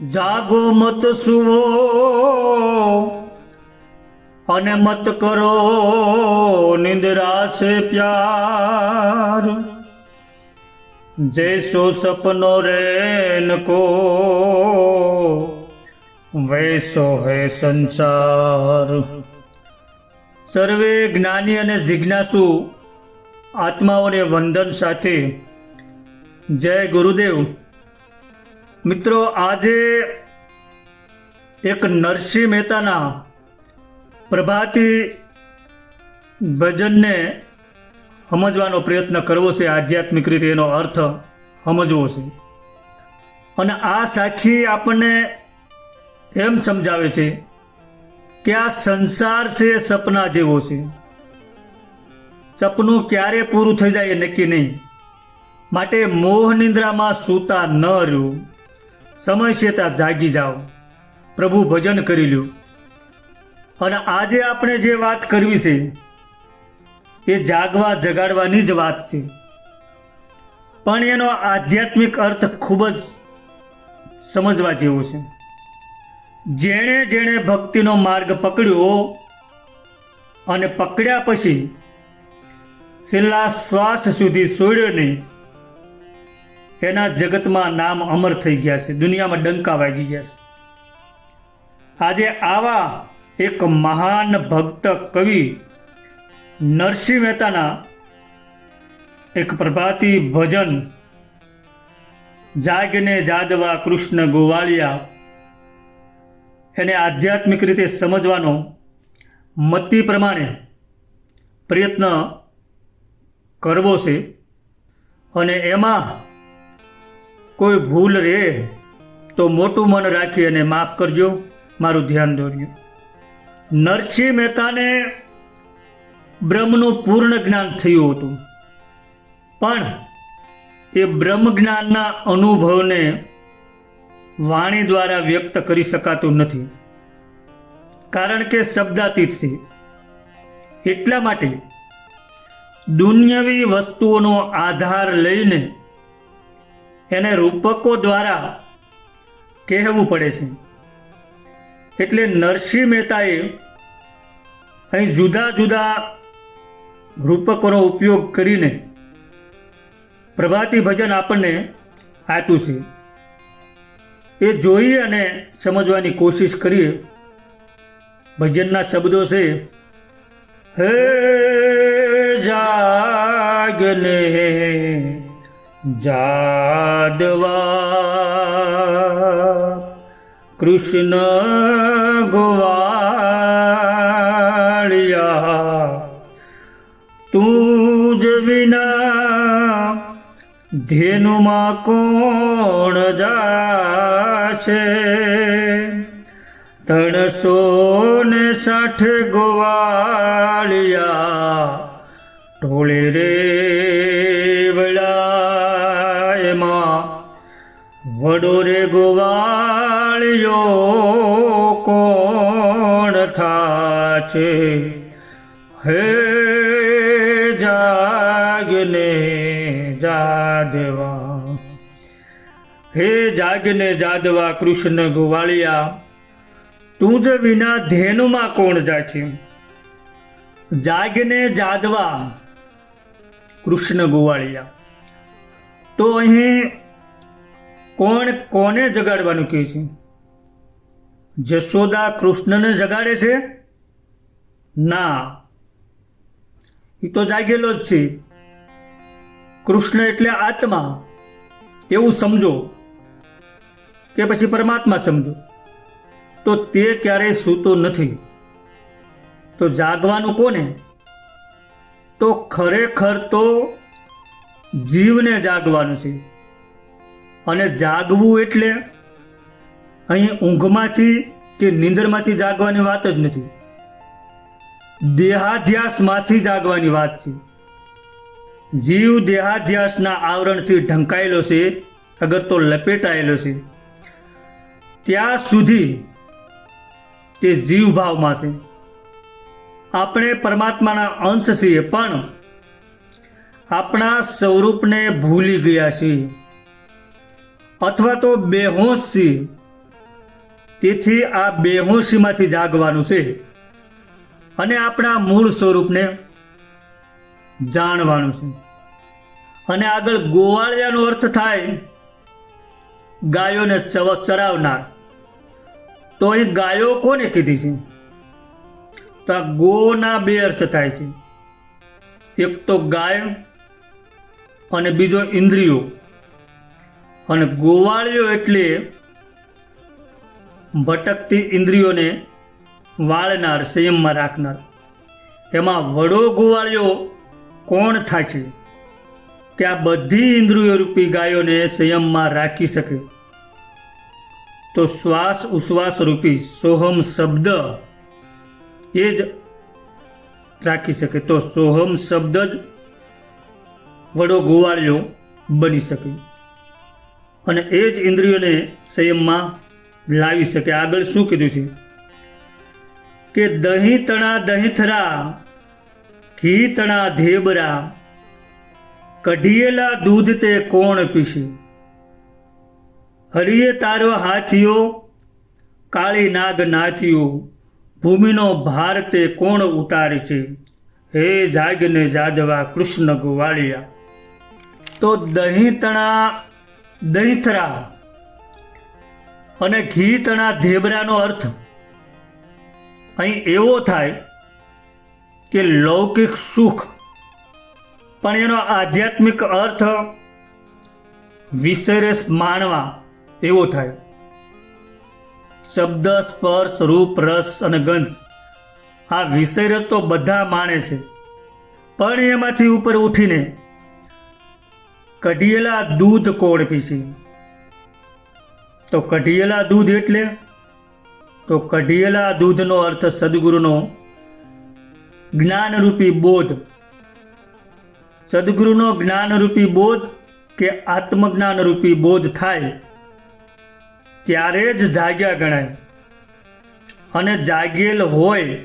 જાગો મત સુવો અને મત કરો નિંદ્રા છે પ્યાર. જૈસો સપનો રેન કો, વૈસો હે સંસાર. સર્વે જ્ઞાની અને જિજ્ઞાસુ આત્માઓને વંદન સાથે. જય ગુરુદેવ. મિત્રો, આજે એક નરસિંહ મહેતાના પ્રભાતી ભજનને સમજવાનો પ્રયત્ન કરવો છે. આધ્યાત્મિક રીતે એનો અર્થ સમજવો છે. અને આ સાખી આપણને એમ સમજાવે છે કે આ સંસાર છે સપના જેવો છે. સપનું ક્યારે પૂરું થઈ જાય એ નક્કી નહીં. માટે મોહ નિંદ્રામાં સૂતા ન રહ્યું. સમય છે ત્યાં જાગી જાઓ. પ્રભુ ભજન કરી લ્યું. અને આજે આપણે જે વાત કરવી છે, એ જાગવા જગાડવાની જ વાત છે. પણ એનો આધ્યાત્મિક અર્થ ખૂબ જ સમજવા જેવો છે. જેણે જેણે ભક્તિનો માર્ગ પકડ્યો અને પકડ્યા પછી છેલ્લા શ્વાસ સુધી છોડ્યો નહીં એના જગતમાં નામ અમર થઈ ગયા છે. દુનિયામાં ડંકા વાગી ગયા છે. આજે આવા એક મહાન ભક્ત કવિ નરસિંહ મહેતાના એક પ્રભાતી ભજન જાગને જાદવા કૃષ્ણ ગોવાળિયા એને આધ્યાત્મિક રીતે સમજવાનો મતિ પ્રમાણે પ્રયત્ન કરવો છે. અને એમાં કોઈ ભૂલ રહે તો મોટું મન રાખી અને માફ કરજો. મારું ધ્યાન દોર્યું. નરસિંહ મહેતાને બ્રહ્મનું પૂર્ણ જ્ઞાન થયું હતું. પણ એ બ્રહ્મ જ્ઞાનના અનુભવને વાણી દ્વારા વ્યક્ત કરી શકાતું નથી. કારણ કે શબ્દાતીત છે. એટલા માટે દુન્યવી વસ્તુઓનો આધાર લઈને એને રૂપકો દ્વારા કહેવું પડે છે. એટલે નરસિંહ મહેતાએ અહીં જુદા જુદા રૂપકોનો ઉપયોગ કરીને પ્રભાતી ભજન આપણને આપ્યું છે. એ જોઈ અને સમજવાની કોશિશ કરીએ. ભજનના શબ્દો છે, હે જાગને જાદવા. કૃષ્ણ ગોવાળિયા, તું જ વિના ધેનુમાં કોણ જાશે? ત્રણસો ને સાઠ ગોવાળિયા ટોળે રે વડો રે ગોવાળિયો કોણ થાચે? હે જાગને જાદવા હે જાગને જાદવા કૃષ્ણ ગોવાળિયા, તું જ વિના ધેનુમાં કોણ જાય છે જાગને જાદવા કૃષ્ણ ગોવાળિયા. તો અહીં કોણ કોને જગાડવાનું કહે છે? જશોદા કૃષ્ણને જગાડે છે? ના. એ તો જાગેલો જ છે. કૃષ્ણ એટલે આત્મા. એવું સમજો. કે પછી પરમાત્મા સમજો. તો તે ક્યારેય સૂતો નથી. તો જાગવાનું કોને? તો ખરેખર તો જીવને જાગવાનું છે. અને જાગવું એટલે અહીં ઊંઘમાંથી કે નીંદરમાંથી જાગવાની વાત જ નથી. દેહાધ્યાસમાંથી જાગવાની વાત છે. જીવ દેહાધ્યાસના આવરણથી ઢંકાયેલો છે, અગર તો લપેટાયેલો છે. ત્યાં સુધી તે જીવ ભાવમાં છે. આપણે પરમાત્માના અંશ છીએ, પણ આપણા સ્વરૂપને ભૂલી ગયા છીએ. અથવા તો બેહોશી. તેથી આ બેહોશીમાંથી જાગવાનું છે. અને આપણા મૂળ સ્વરૂપને જાણવાનું છે. અને આગળ ગોવાળિયાનો અર્થ થાય, ગાયોને ચરાવનાર. તો અહીં ગાયો કોને કીધી છે? તો આ ગોના બે અર્થ થાય છે. એક તો ગાય અને બીજો ઇન્દ્રિયો. અને ગોવાળિયો એટલે ભટકતી ઇન્દ્રિયોને વાળનાર, સંયમમાં રાખનાર. એમાં વડો ગોવાળિયો કોણ થાય છે? કે આ બધી ઇન્દ્રિયો રૂપી ગાયોને સંયમમાં રાખી શકે? તો શ્વાસ ઉશ્વાસ રૂપી સોહમ શબ્દ એ જ રાખી શકે. તો સોહમ શબ્દ જ વડો ગોવાળિયો બની શકે. અને એ જ ઇન્દ્રિયોને સંયમમાં લાવી શકે. આગળ શું કીધું છે? કે દહીં તણા દહીંથરા, ઘી તણા ધેબરા, કઢિયેલા દૂધ તે કોણ પીશે? હરિયે તારો હાથીઓ કાળી નાગ નાથીઓ ભૂમિનો ભાર તે કોણ ઉતારે છે હે જાગને જાદવા કૃષ્ણ ગોવાળિયા. તો દહીં તણા દહીંથરા અને ઘી ધેબરાનો અર્થ અહીં એવો થાય કે લૌકિક સુખ. પણ એનો આધ્યાત્મિક અર્થ વિશેષ માણવા એવો થાય. શબ્દ, સ્પર્શ, રૂપ, રસ અને ગંધ આ વિસરસ તો બધા માણે છે. પણ એમાંથી ઉપર ઉઠીને કઢિયેલા દૂધ કોળ પીસી તો કઢિયેલા દૂધ એટલે? તો કઢિયેલા દૂધનો અર્થ સદગુરુનો જ્ઞાનરૂપી બોધ. સદગુરુનો જ્ઞાનરૂપી બોધ કે આત્મજ્ઞાનરૂપી બોધ થાય, ત્યારે જ જાગ્યા ગણાય. અને જાગેલ હોય,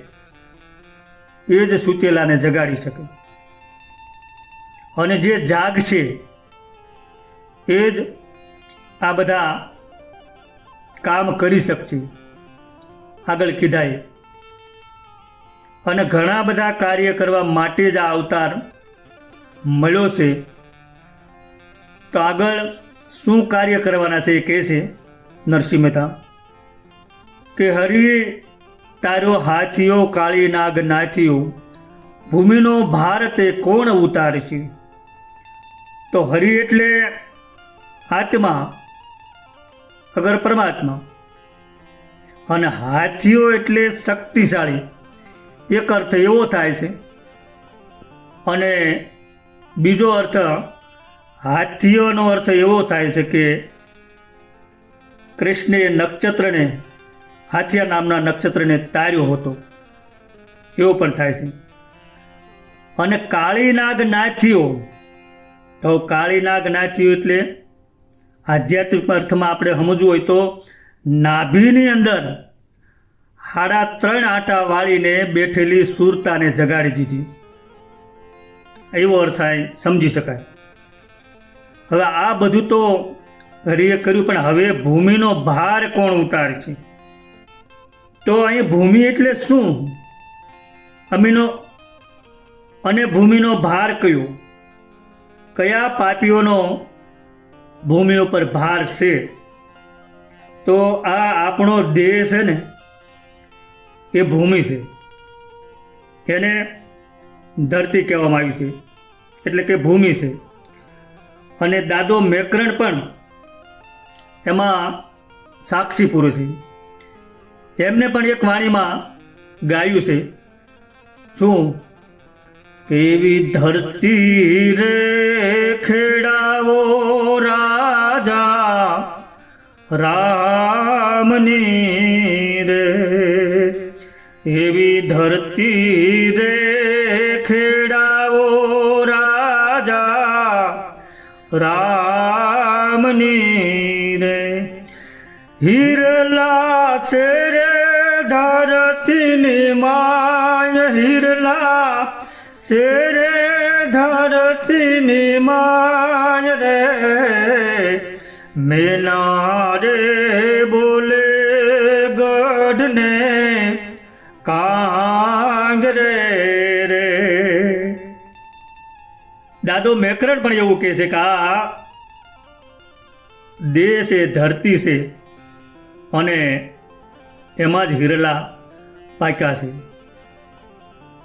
એ જ સૂતેલાને જગાડી શકે. અને જે જાગશે એ જ આ બધા કામ કરી શકશે આગળ કીધાય. અને ઘણા બધા કાર્ય કરવા માટે જ આ અવતાર મળ્યો છે. તો આગળ શું કાર્ય કરવાના છે એ કહે છે નરસિંહ મહેતા, કે હરિએ તારો હાથીઓ કાળી નાગ નાથીઓ ભૂમિનો ભારતે કોણ ઉતારશે? તો હરિ એટલે આત્મા અગર પરમાત્મા. અને હાથીઓ એટલે શક્તિશાળી. એક અર્થ એવો થાય છે. અને બીજો અર્થ, હાથીઓનો અર્થ એવો થાય છે કે કૃષ્ણે નક્ષત્રને, હાથિયા નામના નક્ષત્રને તાર્યો હતો. એવો પણ થાય છે. અને કાળીનાગ નાથીઓ તો કાળીનાગ નાથીઓ એટલે આધ્યાત્મિક અર્થમાં આપણે સમજવું હોય તો નાભીની અંદર હાડા ત્રણ આટા વાળીને બેઠેલી સુરતાને જગાડી દીધી. એવો અર્થ થાય, સમજી શકાય. હવે આ બધું તો હરિએ કર્યું, પણ હવે ભૂમિનો ભાર કોણ ઉતારે છે? તો અહીં ભૂમિ એટલે શું? અમીનો અને ભૂમિનો ભાર કયો? કયા પાપીઓનો ભૂમિ ઉપર ભાર છે. તો આ આપણો દેહ છે ને, એ ભૂમિ છે. એને ધરતી કહેવામાં આવી છે. એટલે કે ભૂમિ છે. અને દાદો મેકરણ પણ એમાં સાક્ષી પુરુષ છે. એમને પણ એક વાણીમાં ગાયું છે. શું? એવી ધરતી રે ખેડાવો રામની રે એવી ધરતી રે ખેડાવો રાજા રામની રે હિરલા છે રે ધરતીની માય હિરલા છે રે ધરતીની માય રે. રે બોલે ગઢને કાંગરે રે દાદો મેકરણ પણ એવું કહે છે કે આ દેહ છે ધરતી છે અને એમાં જ હિરલા પાક્યા છે.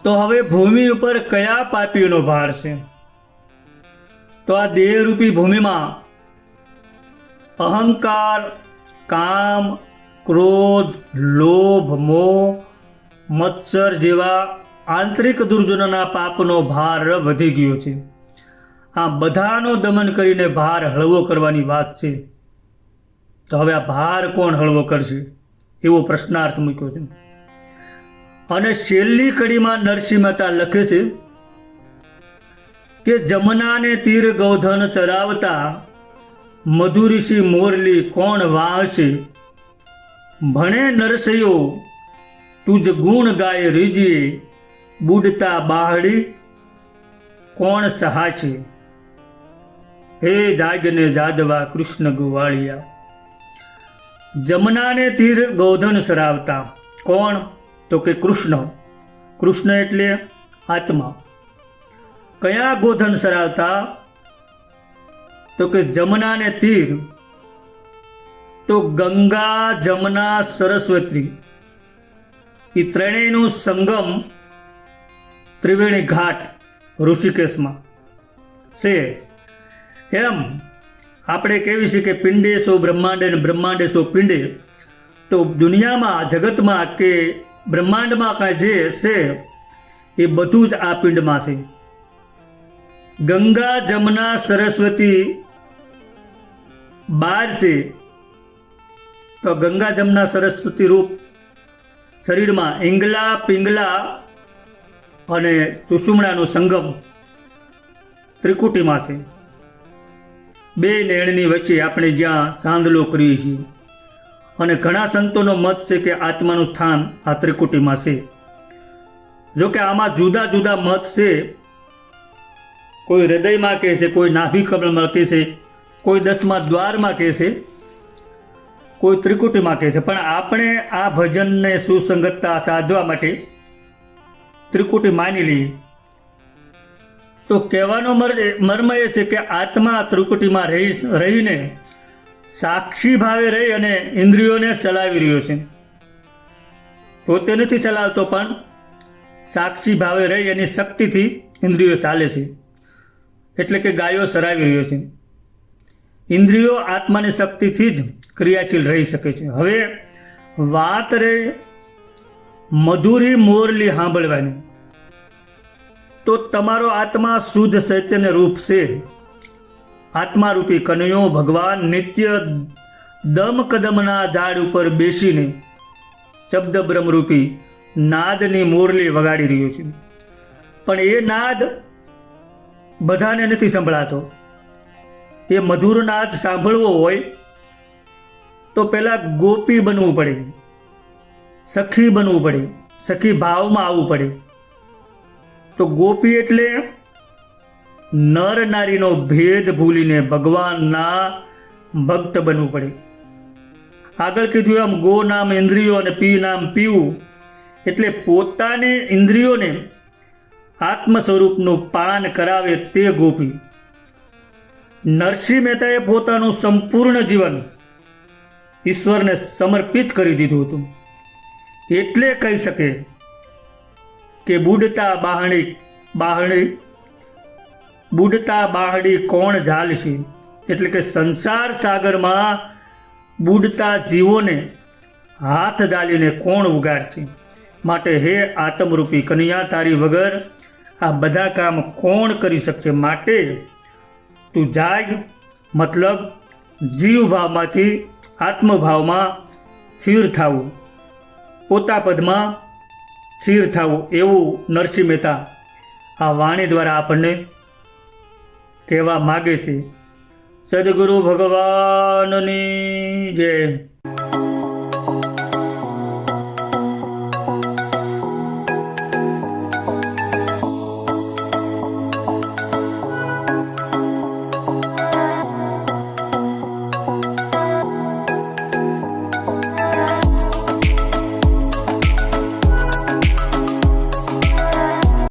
તો હવે ભૂમિ ઉપર કયા પાપીઓનો ભાર છે? તો આ દેહરૂપી ભૂમિમાં અહંકાર, કામ, ક્રોધ, લોભ, મોહ, મચ્છર જેવા આંતરિક દુર્જનોના પાપનો ભાર વધી ગયો છે. આ બધાનો દમન કરીને ભાર હળવો કરવાની વાત છે. તો હવે આ ભાર કોણ હળવો કરશે? એવો પ્રશ્નાર્થ મૂક્યો છે. અને છેલ્લી કડીમાં નરસિંહ મહેતા લખે છે કે જમનાને તીર ગૌધન ચરાવતા મધુઋષિ મોરલી કોણ વાહશે? ભણે નરસૈયો, તુજ ગુણ ગાય રીજીએ, બુડતા બાહડી કોણ સહાશે? હે જાગને જાદવા કૃષ્ણ ગુવાળિયા, જમનાને તીર ગોધન સરાવતા, કોણ? તો કે કૃષ્ણ. કૃષ્ણ એટલે આત્મા. કયા ગોધન સરાવતા? તો કે જમનાને તીર, તો ગંગા, જમના, સરસ્વતી. એ ત્રણેયનો સંગમ ત્રિવેણી ઘાટ ઋષિકેશમાં છે. એમ આપણે કહેવી છે કે પિંડે સો બ્રહ્માંડે અને બ્રહ્માંડેશો પિંડે, તો દુનિયામાં, જગતમાં કે બ્રહ્માંડમાં કાંઈ જે છે, એ બધું જ આ પિંડમાં છે. ગંગા જમના સરસ્વતી બાર છે. તો ગંગા જમના સરસ્વતી રૂપ શરીરમાં ઈંગલા, પિંગલા અને સુષુમણાનો સંગમ ત્રિકુટીમાં છે. બે નેણની વચ્ચે આપણે જ્યાં ચાંદલો કરીએ છીએ. અને ઘણા સંતોનો મત છે કે આત્માનું સ્થાન આ ત્રિકુટીમાં છે. જો કે આમાં જુદા જુદા મત છે કોઈ હૃદયમાં કહે છે કોઈ નાભી કમળમાં કહે છે કોઈ દસમા દ્વારમાં કહે છે કોઈ ત્રિકુટીમાં કહે છે પણ આપણે આ ભજનને સુસંગતતા સાધવા માટે ત્રિકુટી માની લઈએ. તો કહેવાનો મર- મર્મ એ છે કે આત્મા ત્રિકુટીમાં રહી, રહીને સાક્ષી ભાવે રહી અને ઇન્દ્રિયોને ચલાવી રહ્યો છે. પોતે નથી ચલાવતો પણ સાક્ષી ભાવે રહી એની શક્તિથી ઇન્દ્રિયો ચાલે છે. એટલે કે ગાયો સરાવી રહ્યો છે. ઇન્દ્રિયો આત્માની શક્તિથી જ ક્રિયાશીલ રહી શકે છે. હવે વાત રે મધુરી મોરલી સાંભળવાની. તો તમારો આત્મા શુદ્ધ સચન રૂપ છે. આત્મારૂપી કનૈયો ભગવાન નિત્ય દમ કદમના ઝાડ ઉપર બેસીને શબ્દ બ્રહ્મરૂપી નાદની મોરલી વગાડી રહ્યો છે. પણ એ નાદ બધાને નથી સંભળાતો. એ મધુર નાદ સાંભળવો હોય તો પહેલાં ગોપી બનવું પડે, સખી બનવું પડે, સખી ભાવમાં આવવું પડે. તો ગોપી એટલે નર નારીનો ભેદ ભૂલીને ભગવાનના ભક્ત બનવું પડે. આગળ કીધું એમ ગો નામ ઇન્દ્રિયો અને પી નામ પીવું. એટલે પોતાને ઇન્દ્રિયોને આત્મ સ્વરૂપનું પાન કરાવે તે ગોપી. નરસિંહ મહેતાએ પોતાનું સંપૂર્ણ જીવન ઈશ્વરને સમર્પિત કરી દીધું હતું. એટલે કહી શકે કે બુડતા બાહણી બાહણી, બુડતા બાહડી કોણ ઝાલશે? એટલે કે સંસાર સાગરમાં બુડતા જીવોને હાથ ઝાલીને કોણ ઉગાડશે? માટે હે આત્મરૂપી કન્યા તારી વગર આ બધા કામ કોણ કરી શકશે માટે તું જાગ, મતલબ જીવભાવમાંથી આત્મભાવમાં સ્થિર થવું પોતા પદમાં સ્થિર થવું એવું નરસિંહ મહેતા આ વાણી દ્વારા આપણને કહેવા માગે છે. સદગુરુ ભગવાનની જય.